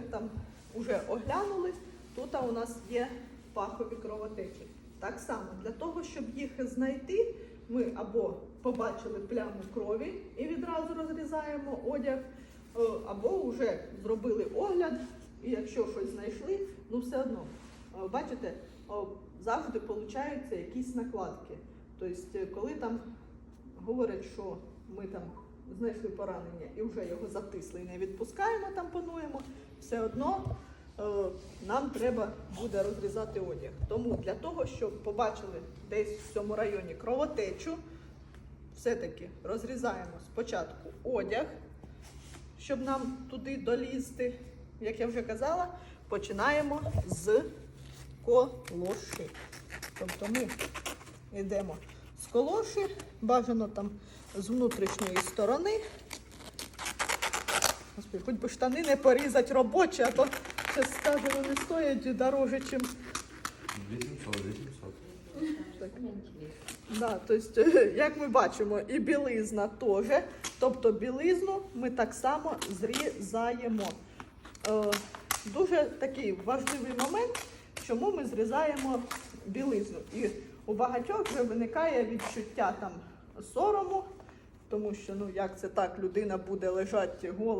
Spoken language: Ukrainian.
там вже оглянули, тут у нас є пахові кровотечі. Так само, для того, щоб їх знайти, ми або побачили пляму крові і відразу розрізаємо одяг, е, або вже зробили огляд, і якщо щось знайшли, ну все одно. Е, Бачите, завжди получаються якісь накладки. Тобто, е, коли там говорять, що ми там знайшли поранення і вже його затисли і не відпускаємо, тампонуємо, все одно е, нам треба буде розрізати одяг. Тому для того, щоб побачили десь в цьому районі кровотечу, все-таки розрізаємо спочатку одяг, щоб нам туди долізти. Як я вже казала, починаємо з колоші. Тобто ми йдемо з колоші, бажано там з внутрішньої сторони. Господи, хоч би штани не порізати робочі, а то зараз скажу, вони стоять дороже, ніж 800, 800. так. Да, тобто, як ми бачимо, і білизна теж. Тобто білизну ми так само зрізаємо. Е, дуже такий важливий момент, чому ми зрізаємо білизну. І у багатьох вже виникає відчуття там сорому, тому що ну як це так людина буде лежати гола.